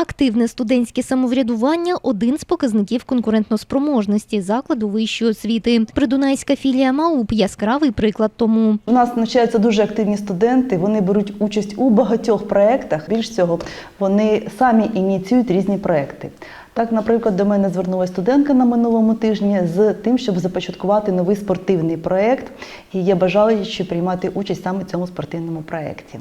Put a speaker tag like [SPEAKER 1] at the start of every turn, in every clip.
[SPEAKER 1] Активне студентське самоврядування один з показників конкурентноспроможності закладу вищої освіти. Придунайська філія МАУП яскравий приклад тому.
[SPEAKER 2] У нас навчаються дуже активні студенти. Вони беруть участь у багатьох проєктах. Більш цього, вони самі ініціюють різні проєкти. Так, наприклад, до мене звернулася студентка на минулому тижні з тим, щоб започаткувати новий спортивний проєкт, і є бажаючі приймати участь саме в цьому спортивному проєкті.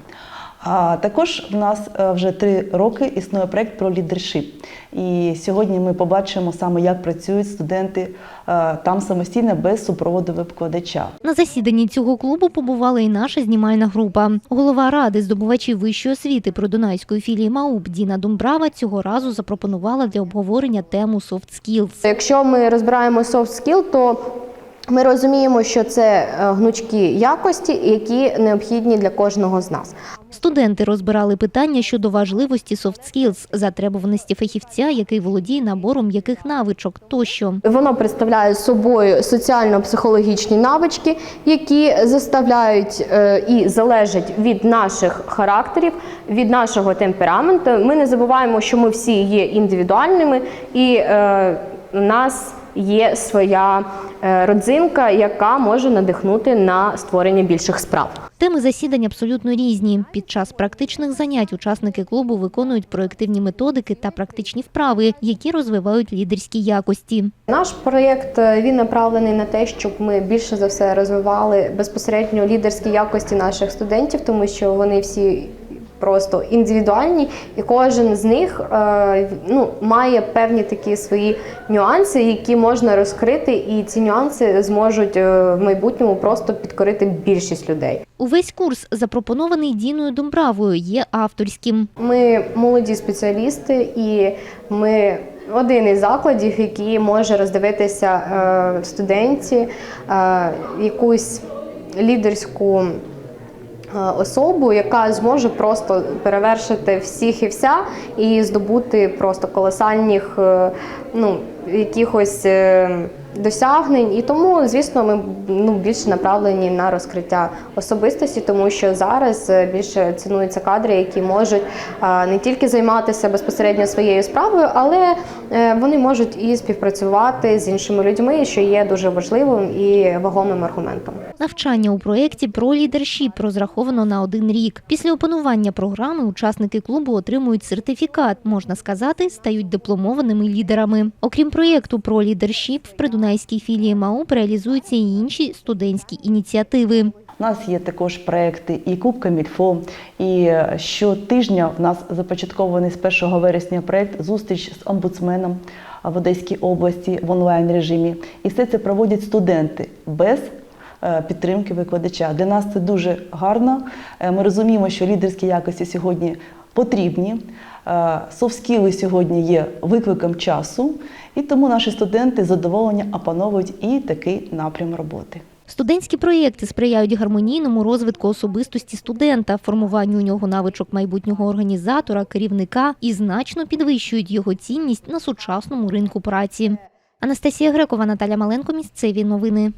[SPEAKER 2] А також в нас е, вже три роки існує проєкт про лідершип. І сьогодні ми побачимо саме, як працюють студенти е, там самостійно без супроводу викладача.
[SPEAKER 1] На засіданні цього клубу побувала і наша знімальна група. Голова ради здобувачів вищої освіти Придунайської філії МАУП Діна Думбрава цього разу запропонувала для обговорення тему soft skills.
[SPEAKER 3] Якщо ми розбираємо soft skill, то ми розуміємо, що це е, гнучкі якості, які необхідні для кожного з нас.
[SPEAKER 1] Студенти розбирали питання щодо важливості soft skills, затребуваності фахівця, який володіє набором м'яких навичок тощо.
[SPEAKER 3] Воно представляє собою соціально-психологічні навички, які заставляють е, і залежать від наших характерів, від нашого темпераменту. Ми не забуваємо, що ми всі є індивідуальними, і е, нас є своя е, родзинка, яка може надихнути на створення більших справ.
[SPEAKER 1] Теми засідань абсолютно різні. Під час практичних занять учасники клубу виконують проективні методики та практичні вправи, які розвивають лідерські якості.
[SPEAKER 3] Наш проєкт е, він направлений на те, щоб ми більше за все розвивали безпосередньо лідерські якості наших студентів, тому що вони всі. Просто індивідуальні, і кожен з них е, ну, має певні такі свої нюанси, які можна розкрити, і ці нюанси зможуть е, в майбутньому просто підкорити більшість людей.
[SPEAKER 1] Увесь курс, запропонований Діною Домбравою, є авторським.
[SPEAKER 3] Ми молоді спеціалісти, і ми один із закладів, який може роздивитися е, студенті якусь лідерську. Е, Особу, яка зможе просто перевершити всіх і вся, і здобути просто колосальних е, ну, якихось е, досягнень. І тому, звісно, ми ну, більше направлені на розкриття особистості, тому що зараз е, більше цінуються кадри, які можуть не тільки займатися безпосередньо своєю справою, але е, вони можуть і співпрацювати з іншими людьми, що є дуже важливим і вагомим аргументом.
[SPEAKER 1] Навчання у проєкті про лідершіп розраховано на один рік. Після опанування програми учасники клубу отримують сертифікат, можна сказати, стають дипломованими лідерами. Окрім проєкту про лідершіп, в Придунайській філії МАУП реалізуються і інші студентські ініціативи.
[SPEAKER 2] У нас є також проекти і Кубка Мільфо, і щотижня в нас започаткований з 1 вересня проект зустріч з омбудсменом в Одеській області в онлайн режимі. І все це проводять студенти без е, підтримки викладача. Для нас це дуже гарно. Е, Ми розуміємо, що лідерські якості сьогодні потрібні. Софт-скіли сьогодні є викликом часу, і тому наші студенти з задоволенням опановують і такий напрям роботи.
[SPEAKER 1] Студентські проєкти сприяють гармонійному розвитку особистості студента, формуванню у нього навичок майбутнього організатора, керівника і значно підвищують його цінність на сучасному ринку праці. Анастасія Грекова, Наталя Маленко. Місцеві новини.